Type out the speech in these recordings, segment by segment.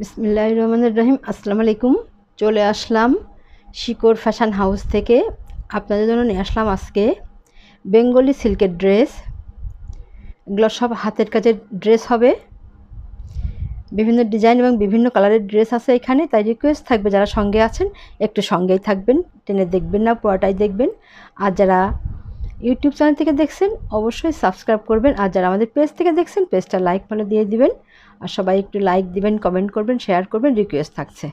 বিসমিল্লাহ রহমানুর রহিম। আসসালামু আলাইকুম। চলে আসলাম শিকড় ফ্যাশন হাউস থেকে। আপনাদের জন্য নিয়ে আসলাম আজকে বেঙ্গলি সিল্কের ড্রেস। এগুলো সব হাতের কাজের ড্রেস হবে। বিভিন্ন ডিজাইন এবং বিভিন্ন কালারের ড্রেস আছে এখানে। তাই রিকোয়েস্ট থাকবে যারা সঙ্গে আছেন, একটু সঙ্গেই থাকবেন। টেনে দেখবেন না পুরোটাই দেখবেন। আর যারা ইউটিউব চ্যানেল থেকে দেখছেন, অবশ্যই সাবস্ক্রাইব করবেন। আর যারা আমাদের পেজ থেকে দেখছেন পেজটা লাইক ফলো দিয়ে দিবেন। আর সবাই একটু লাইক দিবেন কমেন্ট করবেন শেয়ার করবেন রিকোয়েস্ট থাকছে।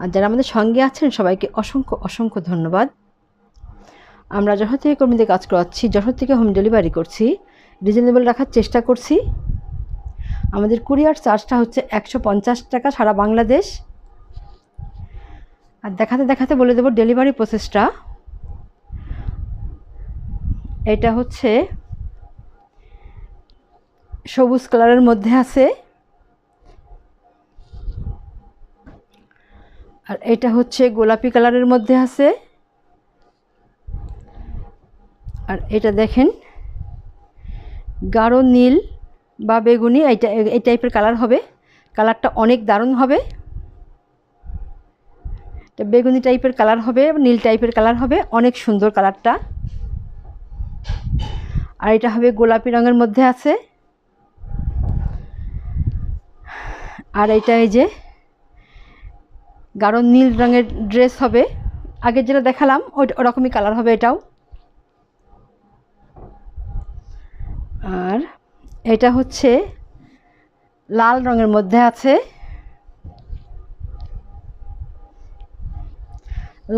আর যারা আমাদের সঙ্গে আছেন, সবাইকে অসংখ্য অসংখ্য ধন্যবাদ। আমরা যশোর থেকে কর্মীদের কাজ করাচ্ছি যশোর থেকে হোম ডেলিভারি করছি রিজনেবল রাখার চেষ্টা করছি। আমাদের কুরিয়ার চার্জটা হচ্ছে একশো পঞ্চাশ টাকা সারা বাংলাদেশ। আর দেখাতে দেখাতে বলে দেবো ডেলিভারি প্রসেসটা এটা হচ্ছে সবুজ কালারের মধ্যে আছে। আর এটা হচ্ছে গোলাপি কালারের মধ্যে আছে। আর এটা দেখেন, গাঢ় নীল বা বেগুনি, এইটা, এই টাইপের কালার হবে। কালারটা অনেক দারুণ হবে। বেগুনি টাইপের কালার হবে, নীল টাইপের কালার হবে, অনেক সুন্দর কালারটা। আর এটা হবে গোলাপি রঙের মধ্যে আছে। আর এটা এই যে, গাঢ় নীল রঙের ড্রেস হবে। আগে যেটা দেখালাম, ওই ওরকমই কালার হবে এটাও। আর এটা হচ্ছে লাল রঙের মধ্যে আছে।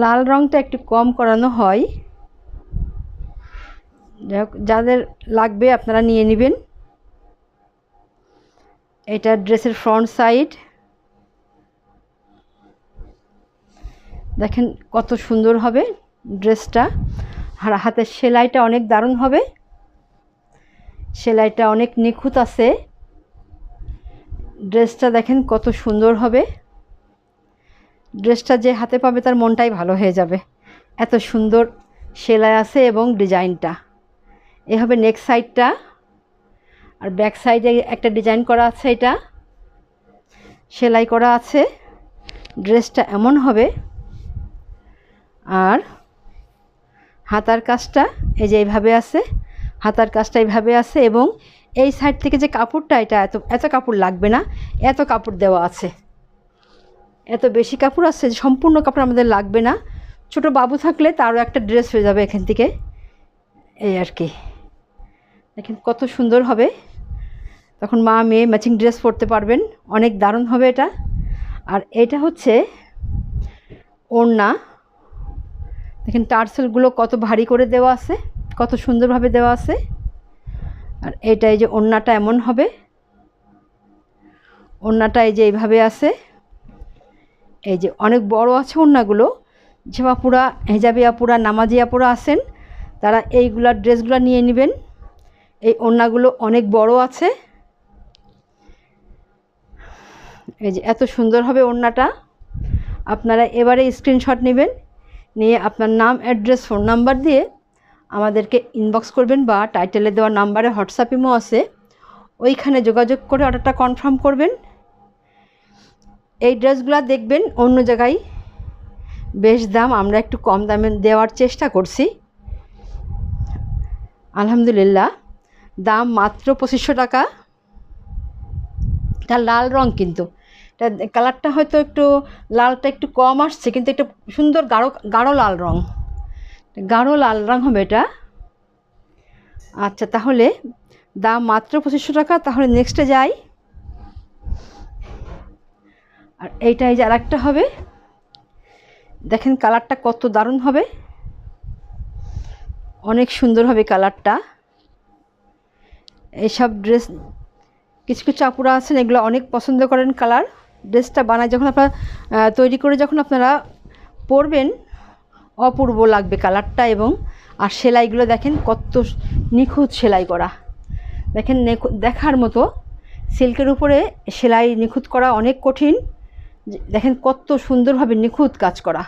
লাল রঙটা একটু কম করানো হয়। যাদের লাগবে আপনারা নিয়ে নেবেন। এটা ড্রেসের ফ্রন্ট সাইড। দেখেন কত সুন্দর হবে ড্রেসটা। আর হাতের সেলাইটা অনেক দারুণ হবে। সেলাইটা অনেক নিখুঁত আছে। ড্রেসটা দেখেন কত সুন্দর হবে। ড্রেসটা যে হাতে পাবে তার মনটাই ভালো হয়ে যাবে। এত সুন্দর সেলাই আছে এবং ডিজাইনটা। এ হবে নেক সাইডটা আর ব্যাক সাইডে একটা ডিজাইন করা আছে এটা। সেলাই করা আছে। ড্রেসটা এমন হবে। আর হাতার কাজটা এই যে এইভাবে আছে। হাতার কাজটা এইভাবে আছে এবং এই সাইড থেকে যে কাপড়টা এটা এত এত কাপড় লাগবে না। এত কাপড় দেওয়া আছে। এত বেশি কাপড় আছে সম্পূর্ণ কাপড় আমাদের লাগবে না। ছোট বাবু থাকলে তারও একটা ড্রেস হয়ে যাবে এখান থেকে। এই আর কি। দেখেন কত সুন্দর হবে। তখন মা, মেয়ে ম্যাচিং ড্রেস পরতে পারবেন। অনেক দারুণ হবে এটা। আর এটা হচ্ছে ওড়না। দেখেন টার্সেলগুলো কত ভারী করে দেওয়া আছে, কত সুন্দরভাবে দেওয়া আছে। আর এটা এই যে ওড়নাটা এমন হবে। ওড়নাটা এই যে এইভাবে আছে। এই যে অনেক বড় আছে ওড়নাগুলো। যে আপুরা হেজাবি আপুরা নামাজি আপুরা আছেন। তারা এইগুলা ড্রেসগুলো নিয়ে নেবেন। এই ওড়নাগুলো অনেক বড় আছে। এই যে এত সুন্দর হবে ওড়নাটা। আপনারা এবারে স্ক্রিনশট নেবেন, নিয়ে আপনার নাম অ্যাড্রেস ফোন নাম্বার দিয়ে আমাদেরকে ইনবক্স করবেন বা টাইটেলে দেওয়া নাম্বারে হোয়াটসঅ্যাপ ইমো আছে। ওইখানে যোগাযোগ করে অর্ডারটা কনফার্ম করবেন। এই ড্রেসগুলো দেখবেন অন্য জায়গায়। বেশ দাম, আমরা একটু কম দামে দেওয়ার চেষ্টা করছি। আলহামদুলিল্লাহ। দাম মাত্র পঁচিশশো টাকা। এটা লাল রং কিন্তু। এটা কালারটা হয়তো একটু, লালটা একটু কম আসছে, কিন্তু একটু সুন্দর গাঢ় গাঢ় লাল রং। গাঢ় লাল রং হবে এটা। আচ্ছা তাহলে দাম মাত্র পঁচিশশো টাকা, তাহলে নেক্সটে যাই। আর এইটাই যে আরেকটা হবে। দেখেন কালারটা কত দারুণ হবে। অনেক সুন্দর হবে কালারটা। এইসব ড্রেস, কিছু কিছু আপুরা আছেন, এগুলো অনেক পছন্দ করেন কালার। ড্রেসটা বানায় যখন আপনারা তৈরি করে যখন আপনারা পরবেন, অপূর্ব লাগবে কালারটা এবং, আর সেলাইগুলো দেখেন কত নিখুঁত সেলাই করা। দেখেন দেখার মতো সিল্কের উপরে সেলাই নিখুঁত করা অনেক কঠিন। দেখেন কত সুন্দরভাবে নিখুঁত কাজ করা।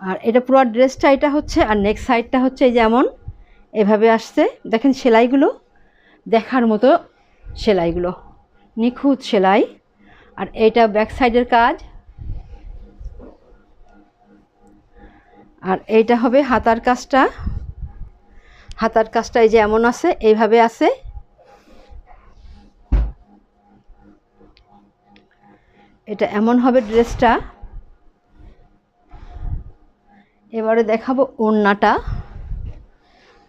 আর এটা পুরো ড্রেসটা, এটা হচ্ছে, আর নেক্সট সাইডটা হচ্ছে যেমন এভাবে আসছে। দেখেন সেলাইগুলো, দেখার মতো সেলাইগুলো। নিখুঁত সেলাই। আর এইটা ব্যাক সাইডের কাজ। আর এইটা হবে হাতার কাজটা। হাতার কাজটা এই যে এমন আছে, এইভাবে আছে। এটা এমন হবে ড্রেসটা। এবারে দেখাবো ওড়নাটা।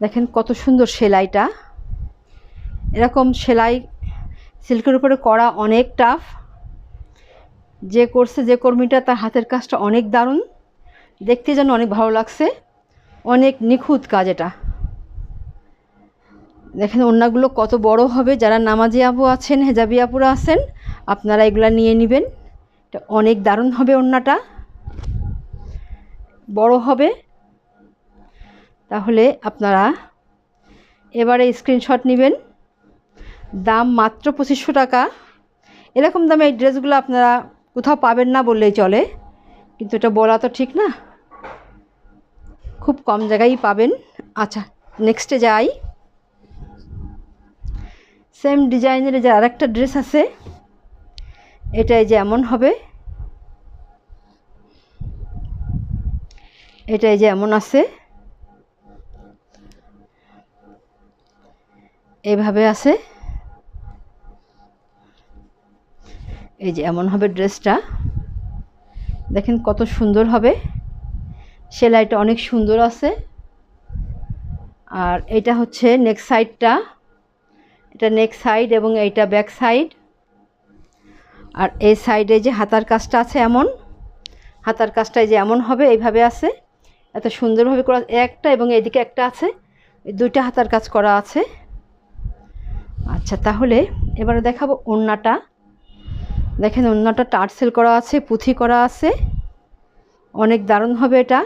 দেখেন কত সুন্দর সেলাইটা। এরকম সেলাই সিল্কের উপরে করা অনেক টাফ যে করছে যে কর্মীটা তার হাতের কাজটা অনেক দারুণ। দেখতে যেন অনেক ভালো লাগছে। অনেক নিখুঁত কাজ এটা। দেখেন ওড়নাগুলো কত বড় হবে। যারা নামাজি আপু আছেন, হেজাবি আপুরা আছেন, আপনারা এগুলা নিয়ে নেবেন। এটা অনেক দারুণ হবে ওড়নাটা। বড় হবে। তাহলে আপনারা এবারে স্ক্রিনশট নেবেন। দাম মাত্র পঁচিশশো টাকা। এরকম দামে এই ড্রেসগুলো আপনারা কোথাও পাবেন না বললেই চলে। কিন্তু এটা বলা তো ঠিক না। খুব কম জায়গায় পাবেন। আচ্ছা নেক্সটে যাই। সেম ডিজাইনের যে আরেকটা ড্রেস আছে, এটাই যে এমন হবে। এটাই যে এমন আছে। এইভাবে আছে। এই যে এমন হবে ড্রেসটা। দেখেন কত সুন্দর হবে। সেলাইটা অনেক সুন্দর আছে। আর এটা হচ্ছে নেক সাইডটা এটা নেক সাইড এবং এইটা ব্যাক সাইড আর এই সাইডে যে হাতার কাজটা আছে এমন, হাতার কাজটাই যে এমন হবে, এইভাবে আছে। এত সুন্দরভাবে করা একটা এবং এদিকে একটা আছে। দুইটা হাতার কাজ করা আছে। আচ্ছা তাহলে এবারে দেখাবো ওড়নাটা। দেখেন, ওড়নাটা টার্সেল করা আছে, পুঁথি করা আছে। অনেক দারুণ হবে এটা।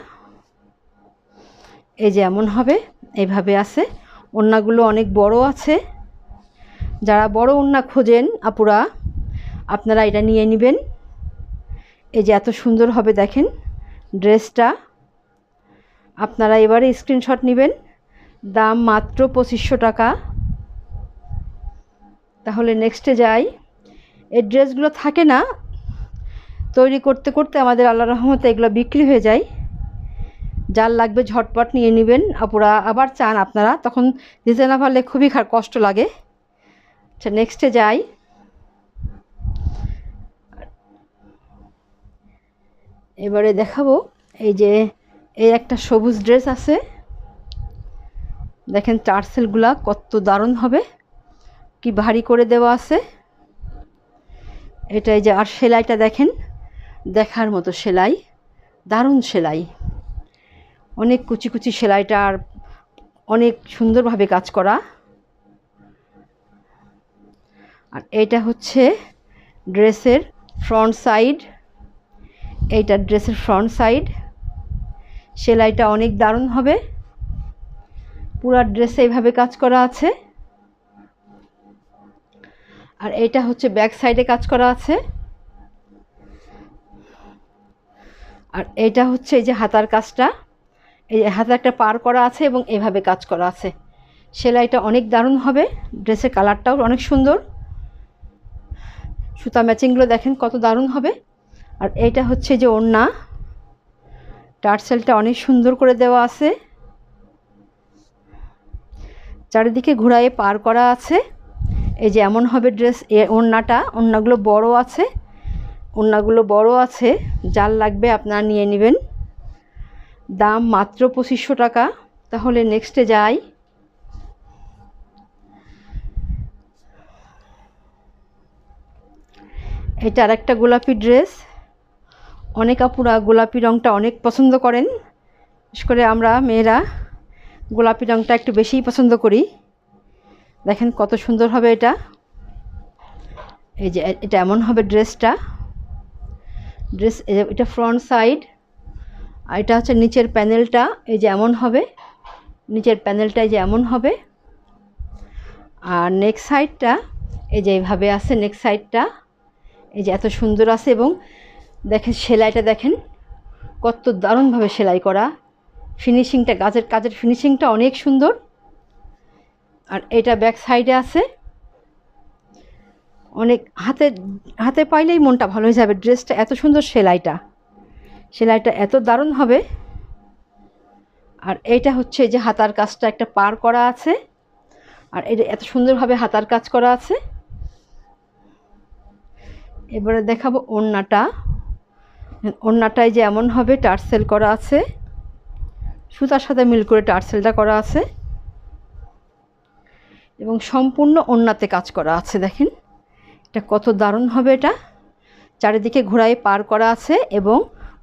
এই যে এমন হবে এইভাবে আছে। ওড়নাগুলো অনেক বড় আছে। যারা বড় ওড়না খোঁজেন, আপুরা, আপনারা এটা নিয়ে নেবেন। এই যে এত সুন্দর হবে, দেখেন, ড্রেসটা। আপনারা এবারে স্ক্রিনশট নেবেন। দাম মাত্র পঁচিশশো টাকা। তাহলে নেক্সটে যাই। এই ড্রেসগুলো থাকে না, তৈরি করতে করতে আমাদের আল্লাহ রহমতে এগুলো বিক্রি হয়ে যায়। যার লাগবে ঝটপট নিয়ে নেবেন, আপুরা আবার চান আপনারা, তখন দিতে না পারলে খুবই কষ্ট লাগে। আচ্ছা নেক্সটে যাই। এবারে দেখাবো, এই যে এই একটা সবুজ ড্রেস আছে। দেখেন, টার্সেলগুলা কত দারুণ হবে। কি ভারী করে দেওয়া আছে? এটাই যে, আর সেলাইটা দেখেন, দেখার মতো সেলাই, দারুণ সেলাই। অনেক কুচি কুচি সেলাইটা আর অনেক সুন্দরভাবে কাজ করা। আর এটা হচ্ছে ড্রেসের ফ্রন্ট সাইড। এইটা ড্রেসের ফ্রন্ট সাইড। সেলাইটা অনেক দারুণ হবে। পুরা ড্রেসে এইভাবে কাজ করা আছে। আর এটা হচ্ছে ব্যাক সাইডে কাজ করা আছে। আর এটা হচ্ছে এই যে হাতার কাজটা। এই হাতে একটা পার করা আছে এবং এভাবে কাজ করা আছে। সেলাইটা অনেক দারুণ হবে। ড্রেসের কালারটাও অনেক সুন্দর। সুতা ম্যাচিংগুলো দেখেন কত দারুণ হবে। আর এইটা হচ্ছে যে ওড়না। টার্সেলটা অনেক সুন্দর করে দেওয়া আছে। চারিদিকে ঘোরায়ে পার করা আছে। এই যে এমন হবে ড্রেস এ ওড়নাটা, ওড়নাগুলো বড় আছে, ওড়নাগুলো বড় আছে, যার লাগবে আপনারা নিয়ে নেবেন। দাম মাত্র পঁচিশশো টাকা। তাহলে নেক্সটে যাই। এটা আর একটা গোলাপি ড্রেস অনেক আপুরা গোলাপি রঙটা অনেক পছন্দ করেন। বিশেষ করে আমরা মেয়েরা গোলাপি রঙটা একটু বেশিই পছন্দ করি। দেখেন কত সুন্দর হবে এটা। এই যে এটা এমন হবে ড্রেসটা। ড্রেস এটা ফ্রন্ট সাইড। আর এটা হচ্ছে নিচের প্যানেলটা, এই যে এমন হবে। নিচের প্যানেলটা এই যে এমন হবে। আর নেক্সট সাইডটা এই যে এইভাবে আছে নেক্সট সাইডটা এই যে এত সুন্দর আছে এবং দেখেন সেলাইটা দেখেন, কত দারুণভাবে সেলাই করা। ফিনিশিংটা গাছের কাজের ফিনিশিংটা অনেক সুন্দর। আর এটা ব্যাক সাইডে আছে। অনেক হাতে হাতে পাইলেই মনটা ভালো হয়ে যাবে। ড্রেসটা এত সুন্দর সেলাইটা। সেলাইটা এত দারুণ হবে। আর এইটা হচ্ছে যে হাতার কাজটা একটা পার করা আছে। আর এটা এত সুন্দরভাবে হাতার কাজ করা আছে। এবারে দেখাবো ওড়নাটা। ওড়নাটায় যে এমন হবে, টার্সেল করা আছে। সুতার সাথে মিল করে টার্সেলটা করা আছে। এবং সম্পূর্ণ ওড়নাতে কাজ করা আছে, দেখেন। এটা কত দারুণ হবে এটা। চারিদিকে ঘোড়ায় পার করা আছে এবং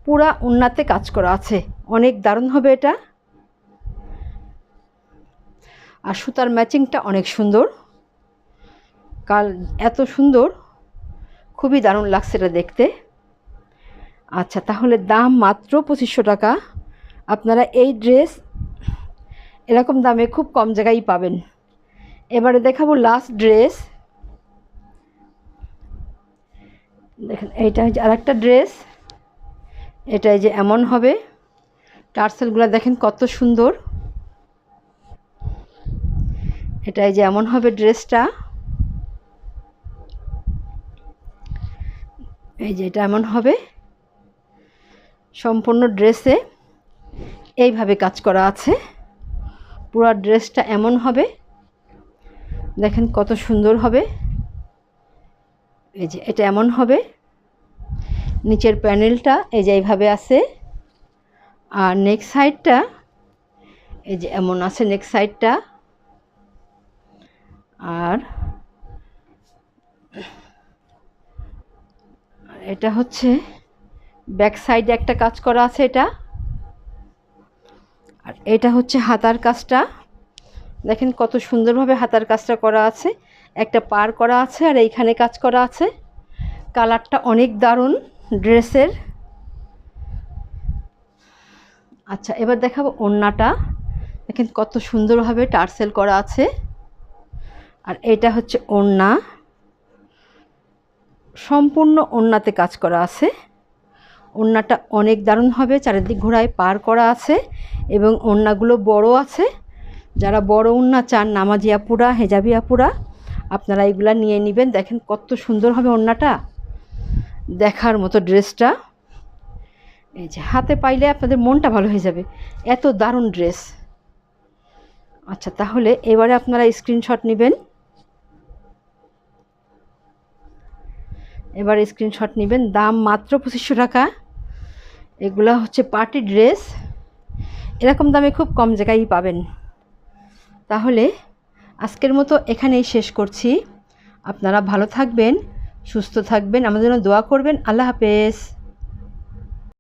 পুরা ওড়নাতে কাজ করা আছে। অনেক দারুণ হবে এটা। আর সুতার ম্যাচিংটা অনেক সুন্দর। কাল এত সুন্দর। খুবই দারুণ লাগছে এটা দেখতে। আচ্ছা তাহলে দাম মাত্র পঁচিশশো টাকা। আপনারা এই ড্রেস এরকম দামে খুব কম জায়গায় পাবেন। এবারে দেখাবো লাস্ট ড্রেস দেখেন, এইটা হচ্ছে আর একটা ড্রেস এটাই যে এমন হবে। টার্সেলগুলো দেখেন কত সুন্দর। এটাই যে এমন হবে ড্রেসটা এই যে এটা এমন হবে। সম্পূর্ণ ড্রেসে এইভাবে কাজ করা আছে। পুরো ড্রেসটা এমন হবে। দেখেন কত সুন্দর হবে। এই যে এটা এমন হবে। নিচের প্যানেলটা এই যে এইভাবে আছে। আর নেক্সট সাইডটা এই যে এমন আছে নেক্সট সাইডটা আর এটা হচ্ছে ব্যাক সাইডে একটা কাজ করা আছে এটা। আর এটা হচ্ছে হাতার কাজটা। দেখেন কত সুন্দরভাবে হাতার কাজটা করা আছে, একটা পার করা আছে আর এইখানে কাজ করা আছে। কালারটা অনেক দারুণ ড্রেসের। আচ্ছা এবার দেখাবো ওড়নাটা। দেখেন কত সুন্দরভাবে টার্সেল করা আছে। আর এটা হচ্ছে ওড়না। সম্পূর্ণ ওড়নাতে কাজ করা আছে। ওড়নাটা অনেক দারুণ হবে চারিদিক ঘোড়ায় পার করা আছে এবং ওড়নাগুলো বড় আছে। যারা বড় ওড়না চান, নামাজি আপুরা, হেজাবি আপুরা, আপনারা এগুলা নিয়ে নেবেন। দেখেন কত সুন্দর হবে ওড়নাটা দেখার মতো ড্রেসটা। এই যে হাতে পাইলে আপনাদের মনটা ভালো হয়ে যাবে। এত দারুণ ড্রেস। আচ্ছা তাহলে এবারে আপনারা স্ক্রিনশট নেবেন। এবার স্ক্রিনশট নেবেন। দাম মাত্র পঁচিশশো টাকা। এগুলা হচ্ছে পার্টি ড্রেস। এরকম দামে খুব কম জায়গায়ই পাবেন। তাহলে আজকের মতো এখানেই শেষ করছি। আপনারা ভালো থাকবেন, সুস্থ থাকবেন, আমাদের জন্য দোয়া করবেন। আল্লাহ হাফেজ।